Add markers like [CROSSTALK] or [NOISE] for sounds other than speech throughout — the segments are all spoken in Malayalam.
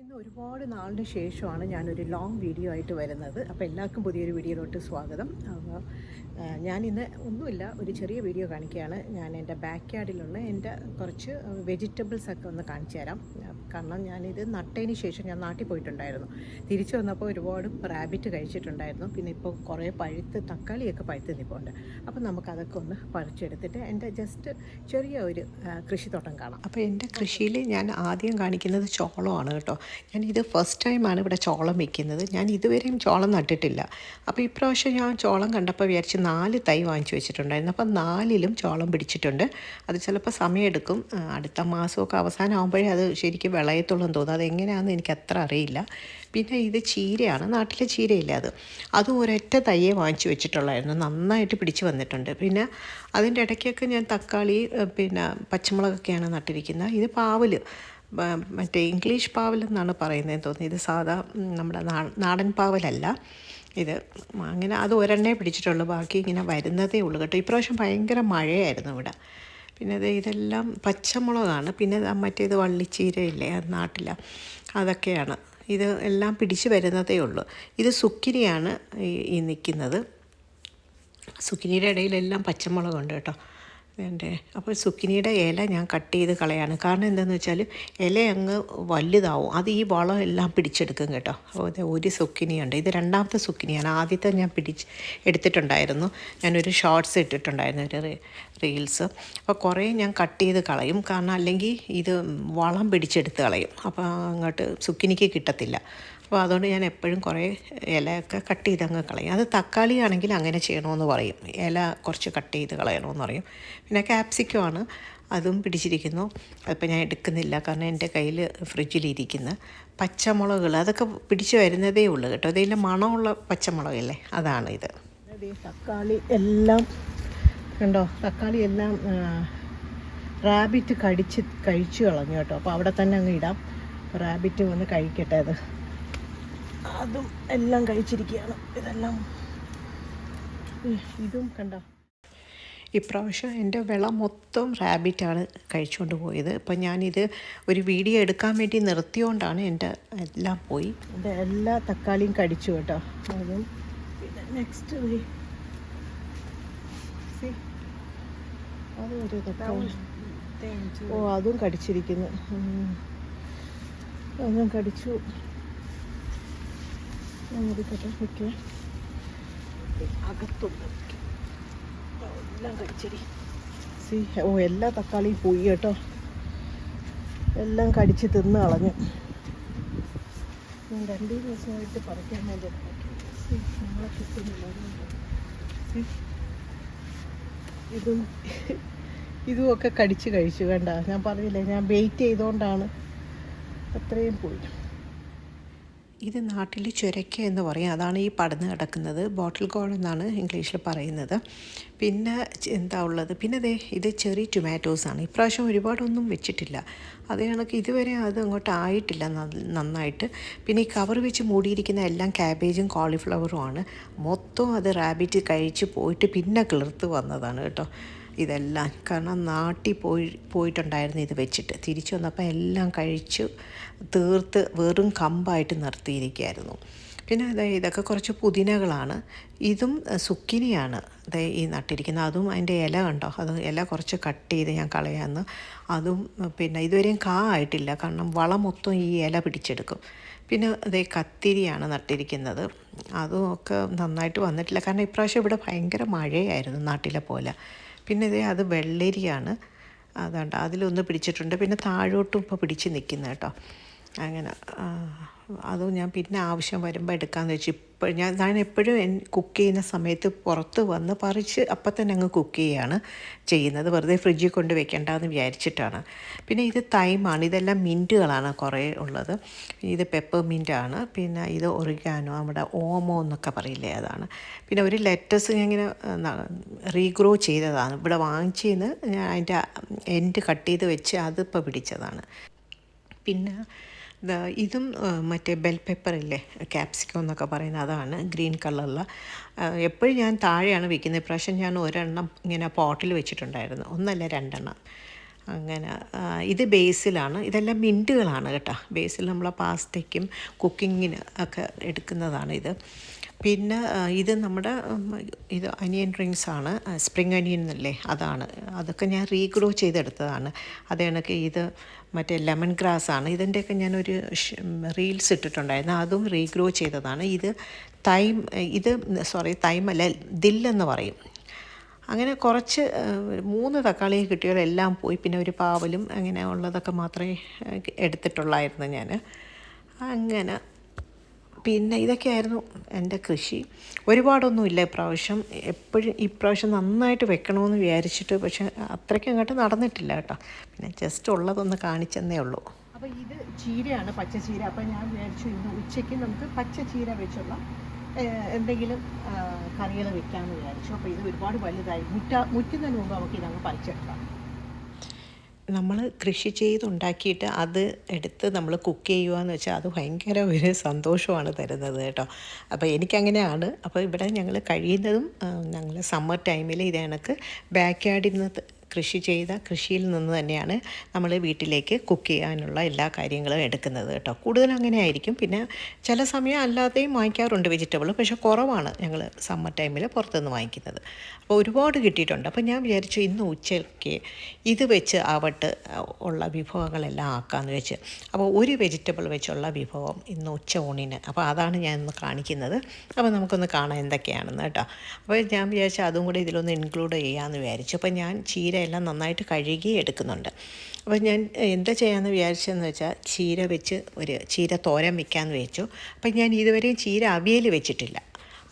ഇന്ന് ഒരുപാട് നാളിന് ശേഷമാണ് ഞാനൊരു ലോങ് വീഡിയോ ആയിട്ട് വരുന്നത്. അപ്പോൾ എല്ലാവർക്കും പുതിയൊരു വീഡിയോയിലോട്ട് സ്വാഗതം. അപ്പോൾ ഞാനിന്ന് ഒന്നുമില്ല ഒരു ചെറിയ വീഡിയോ കാണിക്കുകയാണ്. ഞാൻ എന്റെ ബാക്ക് യാർഡിലുള്ള എന്റെ കുറച്ച് വെജിറ്റബിൾസ് ഒക്കെ ഒന്ന് കാണിച്ചു തരാം. കാരണം ഞാനിത് നട്ടതിന് ശേഷം ഞാൻ നാട്ടിൽ പോയിട്ടുണ്ടായിരുന്നു. തിരിച്ചു വന്നപ്പോൾ ഒരുപാട് റാബിറ്റ് കഴിച്ചിട്ടുണ്ടായിരുന്നു. പിന്നെ ഇപ്പോൾ കുറേ പഴുത്ത് തക്കാളിയൊക്കെ പഴുത്ത് നിൽപ്പുണ്ട്. അപ്പോൾ നമുക്കതൊക്കെ ഒന്ന് പറിച്ചെടുത്തിട്ട് എന്റെ ജസ്റ്റ് ചെറിയ ഒരു കൃഷിത്തോട്ടം കാണാം. അപ്പോൾ എന്റെ കൃഷിയിൽ ഞാൻ ആദ്യം കാണിക്കുന്നത് ചോളമാണ് കേട്ടോ. ഞാൻ ഇത് ഫസ്റ്റ് ടൈമാണ് ഇവിടെ ചോളം വെക്കുന്നത്. ഞാൻ ഇതുവരെയും ചോളം നട്ടിട്ടില്ല. അപ്പോൾ ഇപ്രാവശ്യം ഞാൻ ചോളം കണ്ടപ്പോൾ വിചാരിച്ച് നാല് തൈ വാങ്ങിച്ചു വെച്ചിട്ടുണ്ടായിരുന്നു. അപ്പോൾ നാലിലും ചോളം പിടിച്ചിട്ടുണ്ട്. അത് ചിലപ്പോൾ സമയമെടുക്കും അടുത്ത മാസമൊക്കെ അവസാനം ആകുമ്പോഴേ അത് ശരിക്കും വിളയത്തുള്ളൂ തോന്നുന്നു. അതെങ്ങനെയാണെന്ന് എനിക്ക് അത്ര അറിയില്ല. പിന്നെ ഇത് ചീരയാണ്. നാട്ടിലെ ചീരയില്ല അത്? അതും ഒരൊറ്റ തയ്യെ വാങ്ങിച്ചു വെച്ചിട്ടുള്ളായിരുന്നു. നന്നായിട്ട് പിടിച്ചു വന്നിട്ടുണ്ട്. പിന്നെ അതിന്റെ ഇടയ്ക്കൊക്കെ ഞാൻ തക്കാളി പിന്നെ പച്ചമുളകൊക്കെയാണ് നട്ടിരിക്കുന്നത്. ഇത് പാവൽ മറ്റേ ഇംഗ്ലീഷ് പാവൽ എന്നാണ് പറയുന്നതെന്ന് തോന്നുന്നു. ഇത് സാധാ നമ്മുടെ നാടൻ പാവലല്ല. ഇത് അങ്ങനെ അത് ഒരെണ്ണേ പിടിച്ചിട്ടുള്ളൂ. ബാക്കി ഇങ്ങനെ വരുന്നതേ ഉള്ളൂ കേട്ടോ. ഇപ്രാവശ്യം ഭയങ്കര മഴയായിരുന്നു ഇവിടെ. പിന്നെ അത് ഇതെല്ലാം പച്ചമുളകാണ്. പിന്നെ മറ്റേത് വള്ളിച്ചീരയില്ലേ അത് നാട്ടില. അതൊക്കെയാണ്. ഇത് എല്ലാം പിടിച്ച് വരുന്നതേ ഉള്ളൂ. ഇത് സുക്കിരിയാണ് ഈ ഈ നിൽക്കുന്നത്. സുക്കിനിയുടെ ഇടയിലെല്ലാം പച്ചമുളകുണ്ട് കേട്ടോ. എന്റെ അപ്പോൾ സുക്കിനിയുടെ ഇല ഞാൻ കട്ട് ചെയ്ത് കളയാണ്. കാരണം എന്താണെന്ന് വെച്ചാൽ ഇല അങ്ങ് വലുതാവും. അത് ഈ വളം എല്ലാം പിടിച്ചെടുക്കും കേട്ടോ. അപ്പോൾ ഇത് ഒരു സുക്കിനിയുണ്ട്. ഇത് രണ്ടാമത്തെ സുക്കിനിയാണ്. ആദ്യത്തെ ഞാൻ പിടിച്ച് എടുത്തിട്ടുണ്ടായിരുന്നു. ഞാനൊരു ഷോർട്ട്സ് ഇട്ടിട്ടുണ്ടായിരുന്നു ഒരു റീൽസ്. അപ്പോൾ കുറേ ഞാൻ കട്ട് ചെയ്ത് കളയും. കാരണം അല്ലെങ്കിൽ ഇത് വളം പിടിച്ചെടുത്ത് കളയും. അപ്പോൾ അങ്ങോട്ട് സുക്കിനിക്ക് കിട്ടത്തില്ല. അപ്പോൾ അതുകൊണ്ട് ഞാൻ എപ്പോഴും കുറേ ഇലയൊക്കെ കട്ട് ചെയ്ത് അങ്ങ് കളയും. അത് തക്കാളി ആണെങ്കിൽ അങ്ങനെ ചെയ്യണമെന്ന് പറയും. ഇല കുറച്ച് കട്ട് ചെയ്ത് കളയണമെന്ന് പറയും. പിന്നെ ക്യാപ്സിക്കം ആണ് അതും പിടിച്ചിരിക്കുന്നു. അതിപ്പോൾ ഞാൻ എടുക്കുന്നില്ല. കാരണം എന്റെ കയ്യിൽ ഫ്രിഡ്ജിലിരിക്കുന്ന. പച്ചമുളകുകൾ അതൊക്കെ പിടിച്ച് വരുന്നതേ ഉള്ളൂ കേട്ടോ. അതിന്റെ മണമുള്ള പച്ചമുളകല്ലേ? അതാണ് ഇത്. തക്കാളി എല്ലാം കണ്ടോ? തക്കാളി എല്ലാം റാബിറ്റ് കടിച്ച് കഴിച്ചു കളഞ്ഞു കേട്ടോ. അപ്പോൾ അവിടെ തന്നെ അങ്ങ് ഇടാം. റാബിറ്റ് വന്ന് കഴിക്കട്ടെ അത്. അതും എല്ലാം കഴിച്ചിരിക്കുകയാണ്. ഇതെല്ലാം. ഇതും കണ്ട? ഇപ്രാവശ്യം എന്റെ വിള മൊത്തം റാബിറ്റാണ് കഴിച്ചുകൊണ്ട് പോയത്. അപ്പം ഞാനിത് ഒരു വീഡിയോ എടുക്കാൻ വേണ്ടി നിർത്തിയോണ്ടാണ് എന്റെ എല്ലാം പോയി. എന്റെ എല്ലാ തക്കാളിയും കടിച്ചു കേട്ടോ. അതും പിന്നെ നെക്സ്റ്റ് അത് ഒരു തക്കാളി. ഓ അതും കടിച്ചിരിക്കുന്നു. അതും കടിച്ചു. നോക്കിക്കോട്ടെ ഓക്കെ. അകത്തുണ്ട് എല്ലാം കടിച്ചടി. സി ഓ എല്ലാ തക്കാളിയും പോയി കേട്ടോ. എല്ലാം കടിച്ച് തിന്ന് കളഞ്ഞു. ഞാൻ രണ്ടു ദിവസമായിട്ട് പറിക്കാൻ വേണ്ടി നമ്മളെ കിട്ടുന്നില്ല. ഇതും ഇതും ഒക്കെ കടിച്ച് കഴിച്ചു കണ്ട. ഞാൻ പറഞ്ഞില്ലേ ഞാൻ വെയിറ്റ് ചെയ്തുകൊണ്ടാണ് അത്രയും പോയി. ഇത് നാട്ടിൽ ചുരക്ക എന്ന് പറയും. അതാണ് ഈ പടന്ന് കിടക്കുന്നത്. ബോട്ടിൽ കോൾ എന്നാണ് ഇംഗ്ലീഷിൽ പറയുന്നത്. പിന്നെ എന്താ ഉള്ളത്? പിന്നെ ദേ ഇത് ചെറിയ ടൊമാറ്റോസാണ് ഇപ്രാവശ്യം ഒരുപാടൊന്നും വെച്ചിട്ടില്ല. അതേ കണക്ക് ഇതുവരെ അത് അങ്ങോട്ട് ആയിട്ടില്ല നന്നായിട്ട്. പിന്നെ ഈ കവർ വെച്ച് മൂടിയിരിക്കുന്ന എല്ലാം ക്യാബേജും കോളിഫ്ലവറും ആണ്. മൊത്തം അത് റാബിറ്റ് കഴിച്ച് പോയിട്ട് പിന്നെ കിളിർത്ത് വന്നതാണ് കേട്ടോ. ഇതെല്ലാം. കാരണം നാട്ടിൽ പോയി പോയിട്ടുണ്ടായിരുന്നു ഇത് വെച്ചിട്ട്. തിരിച്ചു വന്നപ്പോൾ എല്ലാം കഴിച്ച് തീർത്ത് വെറും കമ്പായിട്ട് നിർത്തിയിരിക്കുകയായിരുന്നു. പിന്നെ അതെ ഇതൊക്കെ കുറച്ച് പുതിനകളാണ്. ഇതും സുക്കിനിയാണ് ദേ ഈ നട്ടിരിക്കുന്നത്. അതും അതിന്റെ ഇല കണ്ടോ? അത് ഇല കുറച്ച് കട്ട് ചെയ്ത് ഞാൻ കളയാമെന്ന്. അതും പിന്നെ ഇതുവരെയും കാ ആയിട്ടില്ല. കാരണം വളം മൊത്തം ഈ ഇല പിടിച്ചെടുക്കും. പിന്നെ അതേ കത്തിരിയാണ് നട്ടിരിക്കുന്നത്. അതും ഒക്കെ നന്നായിട്ട് വന്നിട്ടില്ല. കാരണം ഇപ്രാവശ്യം ഇവിടെ ഭയങ്കര മഴയായിരുന്നു നാട്ടിലെ പോലെ. പിന്നെ ഇതേ അത് വെള്ളരിയാണ്. അതുകൊണ്ട് അതിലൊന്ന് പിടിച്ചിട്ടുണ്ട്. പിന്നെ താഴോട്ടും ഇപ്പോൾ പിടിച്ച് നിൽക്കുന്ന കേട്ടോ. അങ്ങനെ അതും ഞാൻ പിന്നെ ആവശ്യം വരുമ്പോൾ എടുക്കാമെന്ന് വെച്ചു ഇപ്പോൾ ഞാൻ ഞാൻ എപ്പോഴും കുക്ക് ചെയ്യുന്ന സമയത്ത് പുറത്ത് വന്ന് പറിച്ച് അപ്പം തന്നെ അങ്ങ് കുക്ക് ചെയ്യുകയാണ് ചെയ്യുന്നത്. വെറുതെ ഫ്രിഡ്ജിൽ കൊണ്ട് വെക്കേണ്ടതെന്ന് വിചാരിച്ചിട്ടാണ്. പിന്നെ ഇത് തൈമാണ് ഇതെല്ലാം മിന്റുകളാണ് കുറേ ഉള്ളത്. ഇത് പെപ്പർ മിന്റാണ് പിന്നെ ഇത് ഒറിഗാനോ നമ്മുടെ ഓമോ എന്നൊക്കെ പറയില്ലേ അതാണ്. പിന്നെ ഒരു ലെറ്റസ് ഞാൻ ഇങ്ങനെ റീഗ്രോ ചെയ്തതാണ്. ഇവിടെ വാങ്ങിച്ചെന്ന് ഞാൻ അതിന്റെ എൻഡ് കട്ട് ചെയ്ത് വെച്ച് അതിപ്പോൾ പിടിച്ചതാണ്. പിന്നെ ഇതും മറ്റേ ബെൽ പെപ്പർ ഇല്ലേ ക്യാപ്സിക്കം എന്നൊക്കെ പറയുന്ന അതാണ് ഗ്രീൻ കളറുള്ള എപ്പോഴും ഞാൻ താഴെയാണ് വിൽക്കുന്നത് ഇപ്രാവശ്യം ഞാൻ ഒരെണ്ണം ഇങ്ങനെ പോട്ടിൽ വെച്ചിട്ടുണ്ടായിരുന്നു. ഒന്നല്ല രണ്ടെണ്ണം. അങ്ങനെ ഇത് ബേസിലാണ്. ഇതെല്ലാം മിന്റുകളാണ് കേട്ടോ. ബേസിൽ നമ്മളെ പാസ്തയ്ക്കും കുക്കിങ്ങിന് ഒക്കെ എടുക്കുന്നതാണ് ഇത്. പിന്നെ ഇത് നമ്മുടെ ഇത് അനിയൻ റിങ്സ് ആണ് സ്പ്രിങ് അനിയൻ എന്നല്ലേ അതാണ്. അതൊക്കെ ഞാൻ റീഗ്രോ ചെയ്തെടുത്തതാണ്. അത് കണക്ക് ഇത് മറ്റേ ലെമൺ ഗ്രാസ് ആണ്. ഇതിന്റെയൊക്കെ ഞാനൊരു റീൽസ് ഇട്ടിട്ടുണ്ടായിരുന്നു. അതും റീഗ്രോ ചെയ്തതാണ്. ഇത് തൈം ഇത് സോറി തൈമല്ല ദില്ലെന്ന് പറയും. അങ്ങനെ കുറച്ച് മൂന്ന് തക്കാളി കിട്ടിയവരെല്ലാം പോയി. പിന്നെ ഒരു പാവലും അങ്ങനെ ഉള്ളതൊക്കെ മാത്രമേ എടുത്തിട്ടുള്ളായിരുന്നു ഞാൻ അങ്ങനെ പിന്നെ ഇതൊക്കെയായിരുന്നു എന്റെ കൃഷി. ഒരുപാടൊന്നും ഇല്ല ഇപ്രാവശ്യം. എപ്പോഴും ഇപ്രാവശ്യം നന്നായിട്ട് വെക്കണമെന്ന് വിചാരിച്ചിട്ട് പക്ഷെ അത്രയ്ക്ക് അങ്ങോട്ട് നടന്നിട്ടില്ല കേട്ടോ. പിന്നെ ജസ്റ്റ് ഉള്ളതൊന്ന് കാണിച്ചെന്നേ ഉള്ളൂ. അപ്പോൾ ഇത് ചീരയാണ് പച്ച ചീര. അപ്പോൾ ഞാൻ വിചാരിച്ചു ഇന്ന് ഉച്ചയ്ക്ക് നമുക്ക് പച്ച ചീര വെച്ചുള്ള എന്തെങ്കിലും കറികൾ വെക്കാമെന്ന് വിചാരിച്ചു. അപ്പോൾ ഇത് ഒരുപാട് വലുതായി. മുറ്റ മുറ്റുന്നതിന് മുമ്പ് നമുക്ക് ഇതങ്ങ് പറിച്ചെടുക്കാം. നമ്മൾ കൃഷി ചെയ്തുണ്ടാക്കിയിട്ട് അത് എടുത്ത് നമ്മൾ കുക്ക് ചെയ്യുക എന്ന് വെച്ചാൽ അത് ഭയങ്കര ഒരു സന്തോഷമാണ് തരുന്നത് കേട്ടോ. അപ്പോൾ എനിക്കങ്ങനെയാണ്. അപ്പോൾ ഇവിടെ ഞങ്ങൾ കഴിയുന്നതും ഞങ്ങൾ സമ്മർ ടൈമിൽ ഇത് കണക്ക് ബാക്ക് യാർഡിൽ നിന്ന് കൃഷി ചെയ്ത കൃഷിയിൽ നിന്ന് തന്നെയാണ് നമ്മൾ വീട്ടിലേക്ക് കുക്ക് ചെയ്യാനുള്ള എല്ലാ കാര്യങ്ങളും എടുക്കുന്നത് കേട്ടോ. കൂടുതൽ അങ്ങനെ ആയിരിക്കും പിന്നെ ചില സമയം അല്ലാതെയും വാങ്ങിക്കാറുണ്ട് വെജിറ്റബിൾ പക്ഷേ കുറവാണ് ഞങ്ങൾ സമ്മർ ടൈമിൽ പുറത്തുനിന്ന് വാങ്ങിക്കുന്നത്. അപ്പോൾ ഒരുപാട് കിട്ടിയിട്ടുണ്ട്. അപ്പോൾ ഞാൻ വിചാരിച്ചു ഇന്ന് ഉച്ചയ്ക്ക് ഇത് വെച്ച് ആവട്ട് ഉള്ള വിഭവങ്ങളെല്ലാം ആക്കാമെന്ന് വെച്ച്. അപ്പോൾ ഒരു വെജിറ്റബിൾ വെച്ചുള്ള വിഭവം ഇന്ന് ഉച്ച ഊണിന്. അപ്പോൾ അതാണ് ഞാൻ ഇന്ന് കാണിക്കുന്നത്. അപ്പോൾ നമുക്കൊന്ന് കാണാം എന്തൊക്കെയാണെന്ന് കേട്ടോ. അപ്പോൾ ഞാൻ വിചാരിച്ചു അതും കൂടെ ഇതിലൊന്ന് ഇൻക്ലൂഡ് ചെയ്യാമെന്ന് വിചാരിച്ചു. അപ്പോൾ ഞാൻ ചീര എല്ലാം നന്നായിട്ട് കഴുകി എടുക്കുന്നുണ്ട്. അപ്പോൾ ഞാൻ എന്താ ചെയ്യാമെന്ന് വിചാരിച്ചതെന്ന് വെച്ചാൽ ചീര വെച്ച് ഒരു ചീര തോരൻ വെക്കാമെന്ന് വെച്ചു. അപ്പോൾ ഞാൻ ഇതുവരെയും ചീര അവിയൽ വെച്ചിട്ടില്ല.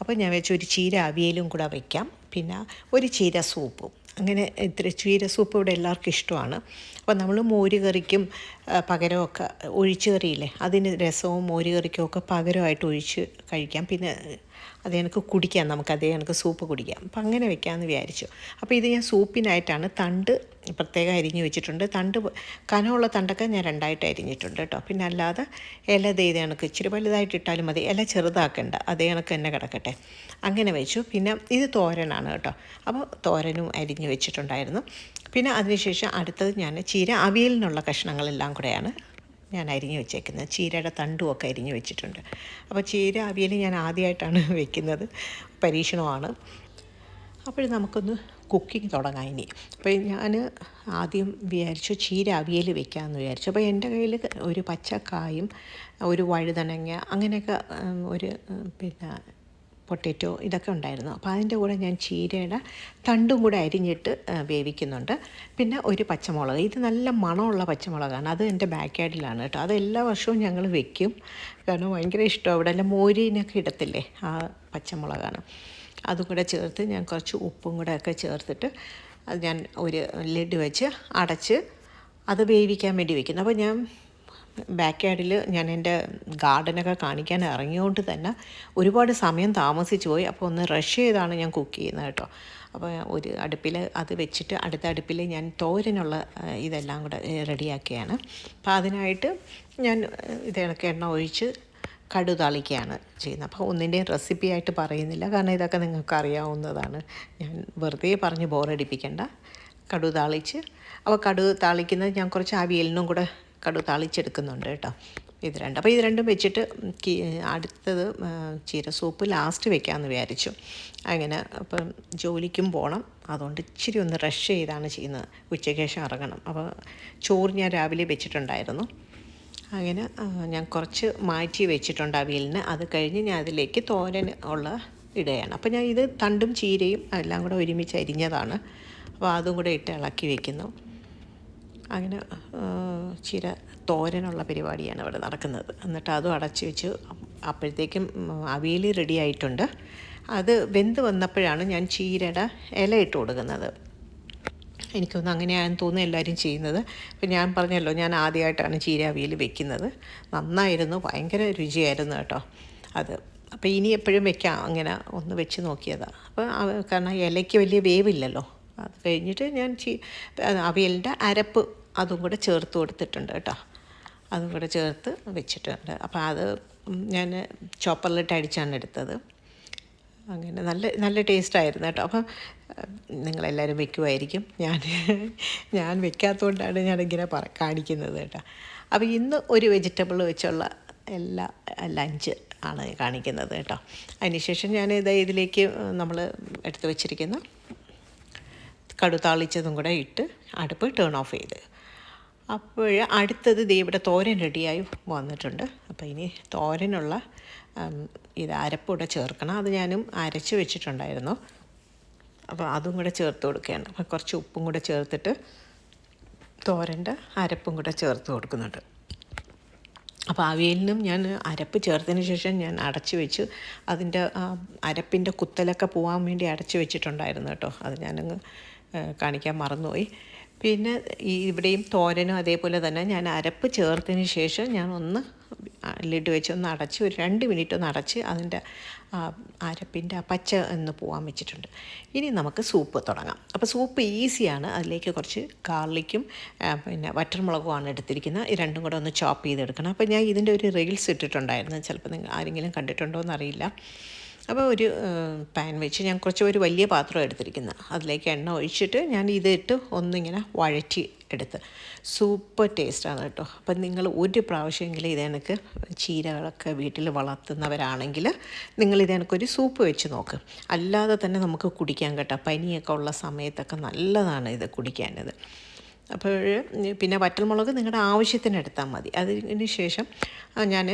അപ്പോൾ ഞാൻ വെച്ചു ഒരു ചീര അവിയലും കൂടെ വയ്ക്കാം പിന്നെ ഒരു ചീര സൂപ്പും. അങ്ങനെ ഇത്ര ചീര സൂപ്പ് ഇവിടെ എല്ലാവർക്കും ഇഷ്ടമാണ്. അപ്പോൾ നമ്മൾ മോര് കറിക്കും ആ, പകരമൊക്കെ ഒഴിച്ച് കറിയില്ലേ അതിന് രസവും മോരുകറിക്കും ഒക്കെ പകരമായിട്ട് ഒഴിച്ച് കഴിക്കാം. പിന്നെ അത് എനിക്ക് കുടിക്കാം നമുക്ക് അതേ എനിക്ക് സൂപ്പ് കുടിക്കാം. അപ്പം അങ്ങനെ വെക്കാമെന്ന് വിചാരിച്ചു. അപ്പോൾ ഇത് ഞാൻ സൂപ്പിനായിട്ടാണ് തണ്ട് പ്രത്യേകം അരിഞ്ഞ് വെച്ചിട്ടുണ്ട്. തണ്ട് കനമുള്ള തണ്ടൊക്കെ ഞാൻ രണ്ടായിട്ട് അരിഞ്ഞിട്ടുണ്ട് കേട്ടോ. പിന്നെ അല്ലാതെ ഇല ദേ കണക്ക് ഇച്ചിരി വലുതായിട്ട് ഇട്ടാലും മതി. ഇല ചെറുതാക്കണ്ട. അതേ കണക്ക് തന്നെ കിടക്കട്ടെ. അങ്ങനെ വെച്ചു. പിന്നെ ഇത് തോരനാണ് കേട്ടോ. അപ്പോൾ തോരനും അരിഞ്ഞ് വെച്ചിട്ടുണ്ടായിരുന്നു. പിന്നെ അതിനുശേഷം അടുത്തത് ഞാൻ ചീര അവിയലിനുള്ള കഷ്ണങ്ങളെല്ലാം കൂടെയാണ് ഞാൻ അരിഞ്ഞ് വെച്ചേക്കുന്നത്. ചീരയുടെ തണ്ടുമൊക്കെ അരിഞ്ഞു വെച്ചിട്ടുണ്ട്. അപ്പോൾ ചീര അവിയൽ ഞാൻ ആദ്യമായിട്ടാണ് [LAUGHS] വെക്കുന്നത്. പരീക്ഷണമാണ്. അപ്പോൾ നമുക്കൊന്ന് കുക്കിംഗ് തുടങ്ങാം ഇനി. അപ്പോൾ ഞാൻ ആദ്യം വിചാരിച്ചു ചീര അവിയൽ വെക്കാമെന്ന് വിചാരിച്ചു. അപ്പോൾ എന്റെ കയ്യിൽ ഒരു പച്ചക്കായും ഒരു വഴുതനങ്ങ അങ്ങനെയൊക്കെ ഒരു പിന്നെ പൊട്ടറ്റോ ഇതൊക്കെ ഉണ്ടായിരുന്നു. അപ്പോൾ അതിന്റെ കൂടെ ഞാൻ ചീരയുടെ തണ്ടും കൂടെ അരിഞ്ഞിട്ട് വേവിക്കുന്നുണ്ട്. പിന്നെ ഒരു പച്ചമുളക്. ഇത് നല്ല മണമുള്ള പച്ചമുളകാണ്. അത് എന്റെ ബാക്ക് യാർഡിലാണ് കേട്ടോ. അത് എല്ലാ വർഷവും ഞങ്ങൾ വെക്കും. കാരണം ഭയങ്കര ഇഷ്ടമാണ് അവിടെ എല്ലാം മോരിനൊക്കെ ഇടത്തില്ലേ ആ പച്ചമുളകാണ്. അതും കൂടെ ചേർത്ത് ഞാൻ കുറച്ച് ഉപ്പും കൂടെ ഒക്കെ ചേർത്തിട്ട് അത് ഞാൻ ഒരു ലിഡ് വെച്ച് അടച്ച് അത് വേവിക്കാൻ വേണ്ടി വെക്കുന്നു. അപ്പോൾ ഞാൻ ബാക്ക് യാർഡിൽ ഞാൻ എന്റെ ഗാർഡനൊക്കെ കാണിക്കാൻ ഇറങ്ങിയോണ്ട് തന്നെ ഒരുപാട് സമയം താമസിച്ചു പോയി. അപ്പോൾ ഒന്ന് റഷ് ചെയ്താണ് ഞാൻ കുക്ക് ചെയ്യുന്നത് കേട്ടോ. അപ്പോൾ ഒരു അടുപ്പിൽ അത് വെച്ചിട്ട് അടുത്ത അടുപ്പിൽ ഞാൻ തോരനുള്ള ഇതെല്ലാം കൂടെ റെഡിയാക്കിയാണ്. അപ്പോൾ അതിനായിട്ട് ഞാൻ ഇത് കണക്ക് എണ്ണ ഒഴിച്ച് കടു താളിക്കുകയാണ് ചെയ്യുന്നത്. അപ്പോൾ ഒന്നിന്റെയും റെസിപ്പി ആയിട്ട് പറയുന്നില്ല. കാരണം ഇതൊക്കെ നിങ്ങൾക്ക് അറിയാവുന്നതാണ്. ഞാൻ വെറുതെ പറഞ്ഞ് ബോറടിപ്പിക്കേണ്ട കടു താളിച്ച്. അപ്പോൾ കടു താളിക്കുന്നത് ഞാൻ കുറച്ച് അവിയലിനും കൂടെ കടു താളിച്ചെടുക്കുന്നുണ്ട് കേട്ടോ. ഇത് രണ്ട്. അപ്പോൾ ഇത് രണ്ടും വെച്ചിട്ട് അടുത്തത് ചീര സൂപ്പ് ലാസ്റ്റ് വെക്കാമെന്ന് വിചാരിച്ചു. അങ്ങനെ അപ്പം ജോലിക്കും പോകണം അതുകൊണ്ട് ഇച്ചിരി ഒന്ന് റഷ് ചെയ്താണ് ചെയ്യുന്നത്. ഉച്ചയ്ക്ക് ശേഷം ഇറങ്ങണം. അപ്പോൾ ചോറ് ഞാൻ രാവിലെ വെച്ചിട്ടുണ്ടായിരുന്നു. അങ്ങനെ ഞാൻ കുറച്ച് മാറ്റി വെച്ചിട്ടുണ്ട് അവിയലിന് അത് കഴിഞ്ഞ് ഞാൻ അതിലേക്ക് തോരൻ ഉള്ള ഇടുകയാണ്. അപ്പോൾ ഞാൻ ഇത് തണ്ടും ചീരയും എല്ലാം കൂടെ ഒരുമിച്ച് അരിഞ്ഞതാണ്. അപ്പോൾ അതും കൂടെ ഇട്ട് ഇളക്കി വെക്കുന്നു. അങ്ങനെ ചില തോരനുള്ള പരിപാടിയാണ് ഇവിടെ നടക്കുന്നത്. എന്നിട്ട് അതും അടച്ചു വെച്ച്. അപ്പോഴത്തേക്കും അവിയൽ റെഡി ആയിട്ടുണ്ട്. അത് വെന്ത് വന്നപ്പോഴാണ് ഞാൻ ചീരയുടെ ഇല ഇട്ട് കൊടുക്കുന്നത്. എനിക്കൊന്ന് അങ്ങനെയാണെന്ന് തോന്നുന്നു എല്ലാവരും ചെയ്യുന്നത്. അപ്പം ഞാൻ പറഞ്ഞല്ലോ ഞാൻ ആദ്യമായിട്ടാണ് ചീര അവിയൽ വെക്കുന്നത്. നന്നായിരുന്നു ഭയങ്കര രുചിയായിരുന്നു കേട്ടോ അത്. അപ്പോൾ ഇനി എപ്പോഴും വെക്കാം അങ്ങനെ ഒന്ന് വെച്ച് നോക്കിയതാണ് അപ്പോൾ കാരണം ഇലയ്ക്ക് വലിയ വേവില്ലല്ലോ. അത് കഴിഞ്ഞിട്ട് ഞാൻ ചീ അവിയലിന്റെ അരപ്പ് അതും കൂടെ ചേർത്ത് കൊടുത്തിട്ടുണ്ട് കേട്ടോ. അതും കൂടെ ചേർത്ത് വെച്ചിട്ടുണ്ട്. അപ്പോൾ അത് ഞാൻ ചോപ്പറിലിട്ട് അടിച്ചാണ് എടുത്തത്. അങ്ങനെ നല്ല നല്ല ടേസ്റ്റായിരുന്നു കേട്ടോ. അപ്പം നിങ്ങളെല്ലാവരും വെക്കുമായിരിക്കും ഞാൻ ഞാൻ വെക്കാത്തതുകൊണ്ടാണ് ഞാനിങ്ങനെ പറ കാണിക്കുന്നത് കേട്ടോ. അപ്പോൾ ഇന്ന് ഒരു വെജിറ്റബിൾ വെച്ചുള്ള എല്ലാ ലഞ്ച് ആണ് കാണിക്കുന്നത് കേട്ടോ. അതിനുശേഷം ഞാൻ ഇത് ഇതിലേക്ക് നമ്മൾ എടുത്ത് വെച്ചിരിക്കുന്ന കടുത്താളിച്ചതും കൂടെ ഇട്ട് അടുപ്പ് ടേൺ ഓഫ് ചെയ്ത്. അപ്പോൾ അടുത്തത് ഇവിടെ തോരൻ റെഡിയായി വന്നിട്ടുണ്ട്. അപ്പോൾ ഇനി തോരനുള്ള ഇത് അരപ്പൂടെ ചേർക്കണം. അത് ഞാനും അരച്ച് വെച്ചിട്ടുണ്ടായിരുന്നു. അപ്പോൾ അതും കൂടെ ചേർത്ത് കൊടുക്കുകയാണ്. അപ്പോൾ കുറച്ച് ഉപ്പും കൂടെ ചേർത്തിട്ട് തോരന്റെ അരപ്പും കൂടെ ചേർത്ത് കൊടുക്കുന്നുണ്ട്. അപ്പോൾ അവിയലിനും ഞാൻ അരപ്പ് ചേർത്തതിന് ശേഷം ഞാൻ അടച്ചു വെച്ച്. അതിന്റെ അരപ്പിന്റെ കുത്തലൊക്കെ പോകാൻ വേണ്ടി അടച്ചു വെച്ചിട്ടുണ്ടായിരുന്നു കേട്ടോ. അത് ഞാനങ്ങ് കാണിക്കാൻ മറന്നുപോയി. പിന്നെ ഇവിടെയും തോരനും അതേപോലെ തന്നെ ഞാൻ അരപ്പ് ചേർത്തതിന് ശേഷം ഞാൻ ഒന്ന് ലിഡ് വെച്ച് ഒന്ന് അടച്ച് ഒരു രണ്ട് മിനിറ്റ് ഒന്ന് അടച്ച് അതിന്റെ അരപ്പിന്റെ ആ പച്ച എന്ന് പോകാൻ വെച്ചിട്ടുണ്ട്. ഇനി നമുക്ക് സൂപ്പ് തുടങ്ങാം. അപ്പോൾ സൂപ്പ് ഈസിയാണ്. അതിലേക്ക് കുറച്ച് ഗാർലിക്കും പിന്നെ പിന്നെ വറ്റർമുളകുമാണ് എടുത്തിരിക്കുന്നത്. ഈ രണ്ടും കൂടെ ഒന്ന് ചോപ്പ് ചെയ്തെടുക്കണം. അപ്പോൾ ഞാൻ ഇതിന്റെ ഒരു റീൽസ് ഇട്ടിട്ടുണ്ടായിരുന്നു. ചിലപ്പോൾ നിങ്ങൾ ആരെങ്കിലും കണ്ടിട്ടുണ്ടോ എന്നറിയില്ല അപ്പോൾ ഒരു പാൻ വെച്ച് ഞാൻ കുറച്ച് ഒരു വലിയ പാത്രം എടുത്തിരിക്കുന്നത് അതിലേക്ക് എണ്ണ ഒഴിച്ചിട്ട് ഞാൻ ഇത് ഇട്ട് ഒന്നിങ്ങനെ വഴറ്റി എടുത്ത്. സൂപ്പർ ടേസ്റ്റാണ് കേട്ടോ. അപ്പം നിങ്ങൾ ഒരു പ്രാവശ്യമെങ്കിലും ഇത് എനിക്ക് ചീരകളൊക്കെ വീട്ടിൽ വളർത്തുന്നവരാണെങ്കിൽ നിങ്ങൾ ഇത് എനിക്കൊരു സൂപ്പ് വെച്ച് നോക്ക്. അല്ലാതെ തന്നെ നമുക്ക് കുടിക്കാൻ കേട്ടോ. പനിയൊക്കെ ഉള്ള സമയത്തൊക്കെ നല്ലതാണ് ഇത് കുടിക്കാനത്. അപ്പോൾ പിന്നെ വറ്റൽമുളക് നിങ്ങളുടെ ആവശ്യത്തിന് എടുത്താൽ മതി. അതിന് ശേഷം ഞാൻ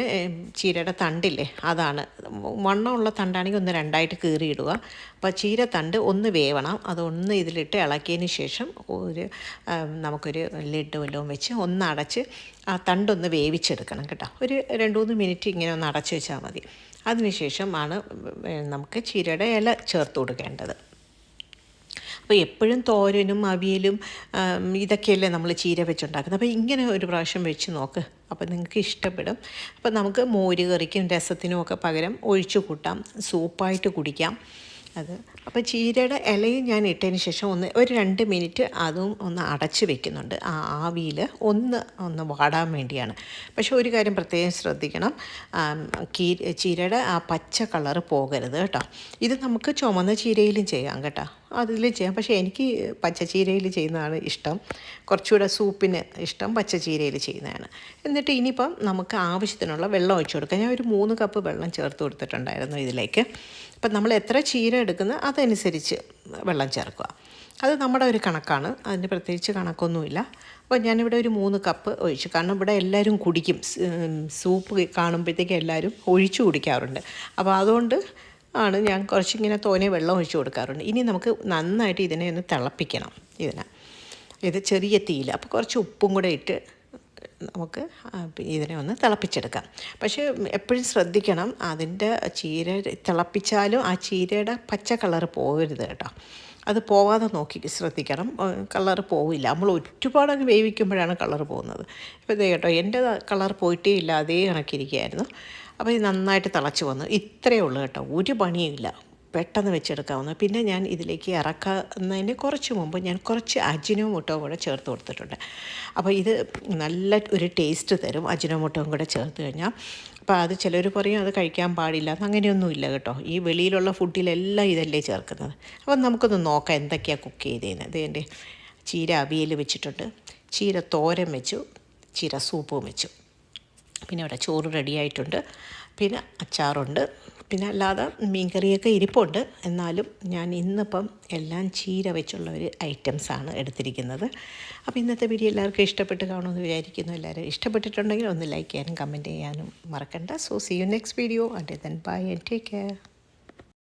ചീരയുടെ തണ്ടില്ലേ അതാണ്. വണ്ണമുള്ള തണ്ടാണെങ്കിൽ ഒന്ന് രണ്ടായിട്ട് കീറിയിടുക. അപ്പോൾ ചീര തണ്ട് ഒന്ന് വേവണം. അതൊന്ന് ഇതിലിട്ട് ഇളക്കിയതിന് ശേഷം ഒരു നമുക്കൊരു ലിഡ് വല്ലതും വെച്ച് ഒന്ന് അടച്ച് ആ തണ്ടൊന്ന് വേവിച്ചെടുക്കണം കേട്ടോ. ഒരു രണ്ട് മൂന്ന് മിനിറ്റ് ഇങ്ങനെ ഒന്ന് അടച്ച് വെച്ചാൽ മതി. അതിനുശേഷം ആണ് നമുക്ക് ചീരയുടെ ഇല ചേർത്ത് കൊടുക്കേണ്ടത്. അപ്പോൾ എപ്പോഴും തോരനും അവിയലും ഇതൊക്കെയല്ലേ നമ്മൾ ചീര വെച്ചുണ്ടാക്കുന്നത്. അപ്പോൾ ഇങ്ങനെ ഒരു പ്രാവശ്യം വെച്ച് നോക്ക്. അപ്പോൾ നിങ്ങൾക്ക് ഇഷ്ടപ്പെടും. അപ്പോൾ നമുക്ക് മോര് കറിക്കും രസത്തിനും ഒക്കെ പകരം ഒഴിച്ചു കൂട്ടാം. സൂപ്പായിട്ട് കുടിക്കാം. അത് അപ്പോൾ ചീരയുടെ ഇലയും ഞാൻ ഇട്ടതിന് ശേഷം ഒന്ന് ഒരു രണ്ട് മിനിറ്റ് അതും ഒന്ന് അടച്ച് വെക്കുന്നുണ്ട്. ആ ആവിയിൽ ഒന്ന് ഒന്ന് വാടാൻ വേണ്ടിയാണ്. പക്ഷേ ഒരു കാര്യം പ്രത്യേകം ശ്രദ്ധിക്കണം. കീ ചീരയുടെ ആ പച്ച കളറ് പോകരുത് കേട്ടോ. ഇത് നമുക്ക് ചുമന്ന ചീരയിലും ചെയ്യാം കേട്ടോ. അതിൽ ചെയ്യാം. പക്ഷേ എനിക്ക് പച്ചച്ചീരയിൽ ചെയ്യുന്നതാണ് ഇഷ്ടം. കുറച്ചുകൂടെ സൂപ്പിന് ഇഷ്ടം പച്ചച്ചീരയിൽ ചെയ്യുന്നതാണ്. എന്നിട്ട് ഇനിയിപ്പം നമുക്ക് ആവശ്യത്തിനുള്ള വെള്ളം ഒഴിച്ചു കൊടുക്കാം. ഞാൻ ഒരു മൂന്ന് കപ്പ് വെള്ളം ചേർത്ത് കൊടുത്തിട്ടുണ്ടായിരുന്നു ഇതിലേക്ക്. അപ്പം നമ്മൾ എത്ര ചീര എടുക്കുന്ന അതനുസരിച്ച് വെള്ളം ചേർക്കുക. അത് നമ്മുടെ ഒരു കണക്കാണ്. അതിന് പ്രത്യേകിച്ച് കണക്കൊന്നുമില്ല. അപ്പോൾ ഞാനിവിടെ ഒരു മൂന്ന് കപ്പ് ഒഴിച്ചു. കാരണം ഇവിടെ എല്ലാവരും കുടിക്കും. സൂപ്പ് കാണുമ്പോഴത്തേക്ക് എല്ലാവരും ഒഴിച്ചു കുടിക്കാറുണ്ട്. അപ്പോൾ അതുകൊണ്ട് ആണ് ഞാൻ കുറച്ചിങ്ങനെ തോനെ വെള്ളം ഒഴിച്ച് കൊടുക്കാറുണ്ട്. ഇനി നമുക്ക് നന്നായിട്ട് ഇതിനെ ഒന്ന് തിളപ്പിക്കണം ഇതിനെ. ഇത് ചെറിയ തീയിൽ. അപ്പോൾ കുറച്ച് ഉപ്പും കൂടെ ഇട്ട് നമുക്ക് ഇതിനെ ഒന്ന് തിളപ്പിച്ചെടുക്കാം. പക്ഷേ എപ്പോഴും ശ്രദ്ധിക്കണം അതിന്റെ ചീര തിളപ്പിച്ചാലും ആ ചീരയുടെ പച്ച കളർ പോകരുത് കേട്ടോ. അത് പോവാതെ നോക്കി ശ്രദ്ധിക്കണം. കളർ പോവില്ല. നമ്മൾ ഒരുപാട് അങ്ങ് വേവിക്കുമ്പോഴാണ് കളർ പോകുന്നത്. ഇപ്പോൾ ഇതേ കേട്ടോ എന്റെ കളർ പോയിട്ടേ ഇല്ല. അതേ കണക്കിരിക്കുകയായിരുന്നു. അപ്പോൾ ഇത് നന്നായിട്ട് തിളച്ച് വന്നു. ഇത്രയേ ഉള്ളൂ കേട്ടോ. ഒരു പണിയുമില്ല. പെട്ടെന്ന് വെച്ചെടുക്കാവുന്ന. പിന്നെ ഞാൻ ഇതിലേക്ക് ഇറക്കുന്നതിന് കുറച്ച് മുമ്പ് ഞാൻ കുറച്ച് അജിനോ അജിനോമോട്ടോ കൂടെ ചേർത്ത് കൊടുത്തിട്ടുണ്ട്. അപ്പോൾ ഇത് നല്ല ഒരു ടേസ്റ്റ് തരും. അജിനോ അജിനോമോട്ടോയും കൂടെ ചേർത്ത് കഴിഞ്ഞാൽ. അപ്പോൾ അത് ചിലർ പറയും അത് കഴിക്കാൻ പാടില്ല. അങ്ങനെയൊന്നും ഇല്ല കേട്ടോ. ഈ വെളിയിലുള്ള ഫുഡിലെല്ലാം ഇതല്ലേ ചേർക്കുന്നത്. അപ്പം നമുക്കൊന്ന് നോക്കാം എന്തൊക്കെയാണ് കുക്ക് ചെയ്തേന്ന്. ഇത് എന്റെ ചീര അവിയൽ വെച്ചിട്ടുണ്ട്. ചീര തോരൻ വെച്ചു. ചീര സൂപ്പും വെച്ചു. പിന്നെ ഇവിടെ ചോറ് റെഡിയായിട്ടുണ്ട് പിന്നെ അച്ചാറുണ്ട്. പിന്നെ അല്ലാതെ മീൻകറിയൊക്കെ ഇരിപ്പുണ്ട്. എന്നാലും ഞാൻ ഇന്നിപ്പം എല്ലാം ചീര വെച്ചുള്ള ഒരു ഐറ്റംസാണ് എടുത്തിരിക്കുന്നത്. അപ്പോൾ ഇന്നത്തെ വീഡിയോ എല്ലാവർക്കും ഇഷ്ടപ്പെട്ട് കാണുമെന്ന് വിചാരിക്കുന്നു. എല്ലാവരും ഇഷ്ടപ്പെട്ടിട്ടുണ്ടെങ്കിൽ ഒന്ന് ലൈക്ക് ചെയ്യാനും കമന്റ് ചെയ്യാനും മറക്കണ്ട. So see you next video Vande then bye and take care